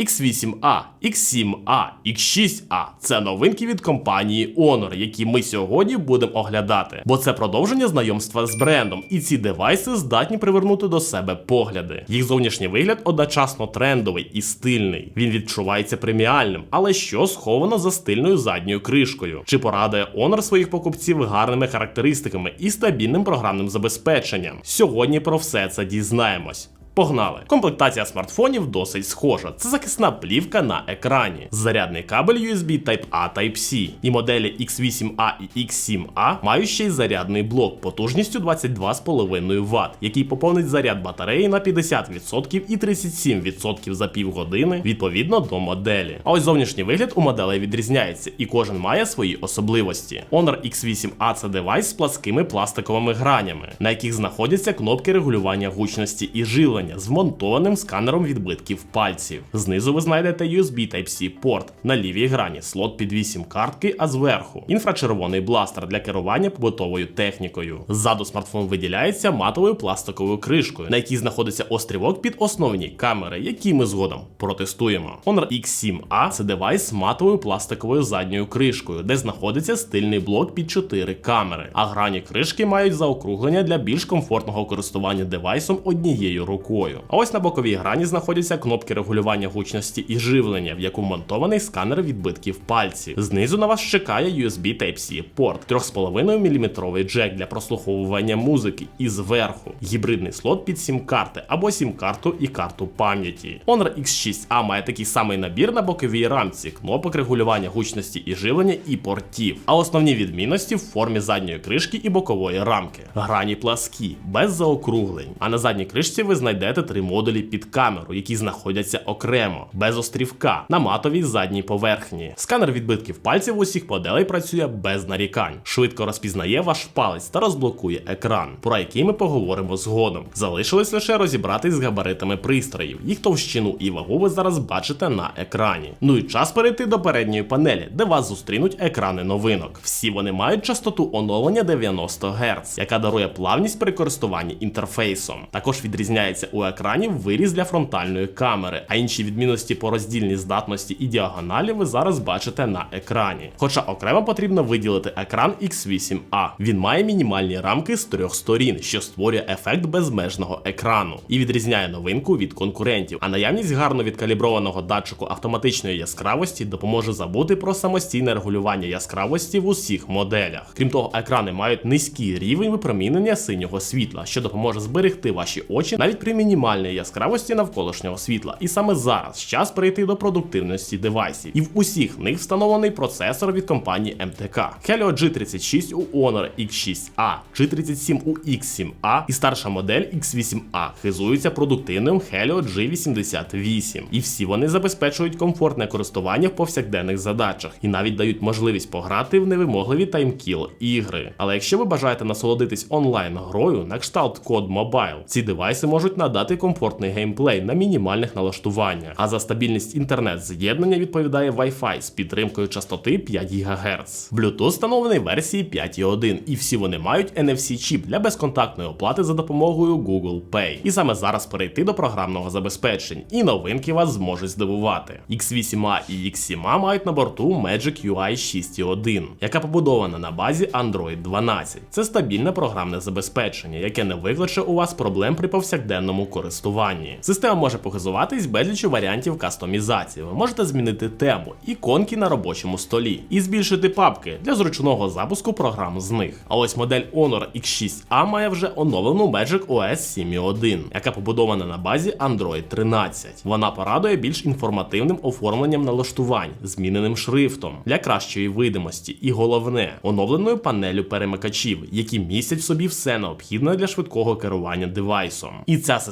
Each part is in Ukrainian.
X8A, X7A, X6A це новинки від компанії Honor, які ми сьогодні будемо оглядати, бо це продовження знайомства з брендом, і ці девайси здатні привернути до себе погляди. Їх зовнішній вигляд одночасно трендовий і стильний. Він відчувається преміальним, але що сховано за стильною задньою кришкою? Чи порадує Honor своїх покупців гарними характеристиками і стабільним програмним забезпеченням? Сьогодні про все це дізнаємось. Погнали! Комплектація смартфонів досить схожа. Це захисна плівка на екрані, зарядний кабель USB Type-A Type-C. І моделі X8A і X7A мають ще й зарядний блок потужністю 22,5 Вт, який поповнить заряд батареї на 50% і 37% за півгодини відповідно до моделі. А ось зовнішній вигляд у моделей відрізняється, і кожен має свої особливості. Honor X8A це девайс з пласкими пластиковими гранями, на яких знаходяться кнопки регулювання гучності і живлення з вмонтованим сканером відбитків пальців. Знизу ви знайдете USB Type-C порт, на лівій грані слот під 8 картки, а зверху інфрачервоний бластер для керування побутовою технікою. Ззаду смартфон виділяється матовою пластиковою кришкою, на якій знаходиться острівок під основні камери, які ми згодом протестуємо. Honor X7A це девайс з матовою пластиковою задньою кришкою, де знаходиться стильний блок під 4 камери, а грані кришки мають заокруглення для більш комфортного користування девайсом однією рукою. А ось на боковій грані знаходяться кнопки регулювання гучності і живлення, в яку монтований сканер відбитків пальців. Знизу на вас чекає USB Type-C порт, 3,5 мм джек для прослуховування музики, і зверху гібридний слот під сім-карти або сім-карту і карту пам'яті. Honor X6A має такий самий набір на боковій рамці, кнопок регулювання гучності і живлення і портів. А основні відмінності в формі задньої кришки і бокової рамки. Грані пласкі, без заокруглень. А на задній кришці ви знайдете три модулі під камеру, які знаходяться окремо, без острівка, на матовій задній поверхні. Сканер відбитків пальців усіх моделей працює без нарікань, швидко розпізнає ваш палець та розблокує екран, про який ми поговоримо згодом. Залишилось лише розібратись з габаритами пристроїв. Їх товщину і вагу ви зараз бачите на екрані. Ну і час перейти до передньої панелі, де вас зустрінуть екрани новинок. Всі вони мають частоту оновлення 90 Гц, яка дарує плавність при користуванні інтерфейсом. Також відрізняється у екрані виріз для фронтальної камери, а інші відмінності по роздільній здатності і діагоналі ви зараз бачите на екрані. Хоча окремо потрібно виділити екран X8A. Він має мінімальні рамки з трьох сторін, що створює ефект безмежного екрану і відрізняє новинку від конкурентів. А наявність гарно відкаліброваного датчику автоматичної яскравості допоможе забути про самостійне регулювання яскравості в усіх моделях. Крім того, екрани мають низький рівень випромінення синього світла, що допоможе зберегти ваші очі навіть при мінімальній яскравості навколишнього світла. І саме зараз час перейти до продуктивності девайсів. І в усіх них встановлений процесор від компанії МТК. Helio G36 у Honor X6A, G37 у X7A і старша модель X8A хизуються продуктивним Helio G88. І всі вони забезпечують комфортне користування в повсякденних задачах і навіть дають можливість пограти в невимогливі таймкіл ігри. Але якщо ви бажаєте насолодитись онлайн грою на кшталт Code Mobile, ці девайси можуть надати комфортний геймплей на мінімальних налаштуваннях. А за стабільність інтернет-з'єднання відповідає Wi-Fi з підтримкою частоти 5 ГГц. Bluetooth встановлений версії 5.1, і всі вони мають NFC-чіп для безконтактної оплати за допомогою Google Pay. І саме зараз перейти до програмного забезпечення, і новинки вас зможуть здивувати. X8A і X7A мають на борту Magic UI 6.1, яка побудована на базі Android 12. Це стабільне програмне забезпечення, яке не викличе у вас проблем при повсякденному користуванні. Система може похизуватись безлічю варіантів кастомізації. Ви можете змінити тему, іконки на робочому столі і збільшити папки для зручного запуску програм з них. А ось модель Honor X6A має вже оновлену Magic OS 7.1, яка побудована на базі Android 13. Вона порадує більш інформативним оформленням налаштувань, зміненим шрифтом для кращої видимості, і головне оновленою панелю перемикачів, які містять в собі все необхідне для швидкого керування девайсом. І ця система,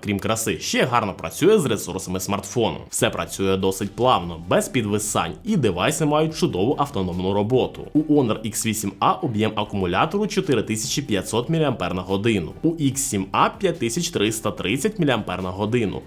крім краси, ще гарно працює з ресурсами смартфону. Все працює досить плавно, без підвисань, і девайси мають чудову автономну роботу. У Honor X8A об'єм акумулятору 4500 мАч, у X7A 5330 мАч,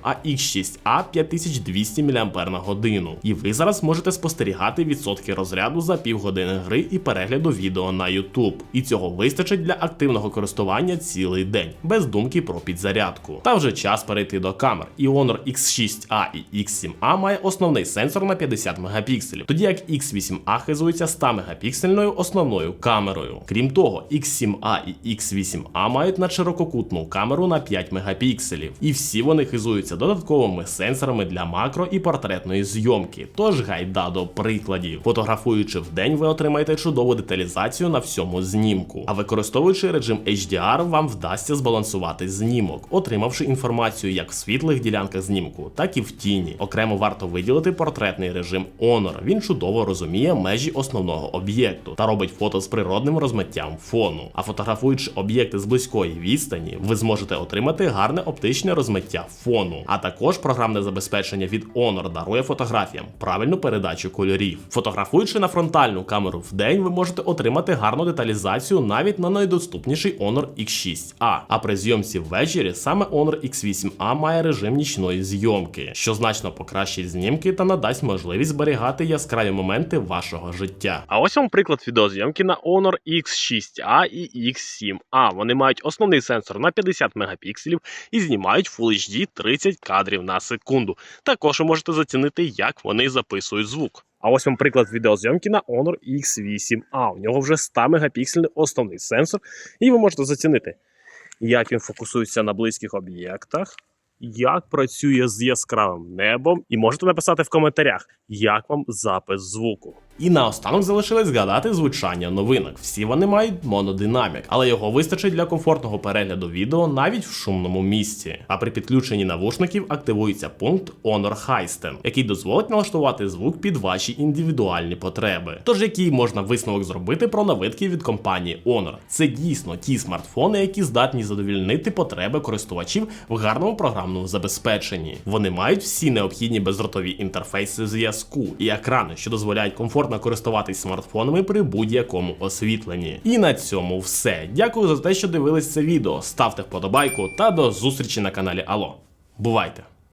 а X6A 5200 мАч. І ви зараз можете спостерігати відсотки розряду за півгодини гри і перегляду відео на YouTube. І цього вистачить для активного користування цілий день, без думки про підзарядку. Початку. Та вже час перейти до камер. І Honor X6A і X7A має основний сенсор на 50 мегапікселів, тоді як X8A хизується 100 мегапіксельною основною камерою. Крім того, X7A і X8A мають надширококутну камеру на 5 мегапікселів, і всі вони хизуються додатковими сенсорами для макро і портретної зйомки. Тож гайда до прикладів. Фотографуючи в день, ви отримаєте чудову деталізацію на всьому знімку. А використовуючи режим HDR, вам вдасться збалансувати знімок, отримавши інформацію як в світлих ділянках знімку, так і в тіні. Окремо варто виділити портретний режим Honor. Він чудово розуміє межі основного об'єкту та робить фото з природним розмиттям фону. А фотографуючи об'єкти з близької відстані, ви зможете отримати гарне оптичне розмиття фону. А також програмне забезпечення від Honor дарує фотографіям правильну передачу кольорів. Фотографуючи на фронтальну камеру в день, ви можете отримати гарну деталізацію навіть на найдоступніший Honor X6A. А при зйомці ввечері саме Honor X8A має режим нічної зйомки, що значно покращить знімки та надасть можливість зберігати яскраві моменти вашого життя. А ось вам приклад відеозйомки на Honor X6A і X7A. Вони мають основний сенсор на 50 мегапікселів і знімають Full HD 30 кадрів на секунду. Також ви можете зацінити, як вони записують звук. А ось вам приклад відеозйомки на Honor X8A. У нього вже 100 мегапіксельний основний сенсор, і ви можете зацінити, як він фокусується на близьких об'єктах, як працює з яскравим небом, і можете написати в коментарях, як вам запис звуку. І наостанок залишилось згадати звучання новинок. Всі вони мають монодинамік, але його вистачить для комфортного перегляду відео навіть в шумному місці. А при підключенні навушників активується пункт Honor Heisten, який дозволить налаштувати звук під ваші індивідуальні потреби. Тож який можна висновок зробити про новинки від компанії Honor. Це дійсно ті смартфони, які здатні задовільнити потреби користувачів в гарному програмному забезпеченні. Вони мають всі необхідні бездротові інтерфейси зв'язку і екрани, що дозволяють комфортно користуватись смартфонами при будь-якому освітленні. І на цьому все. Дякую за те, що дивились це відео. Ставте вподобайку та до зустрічі на каналі Ало. Бувайте!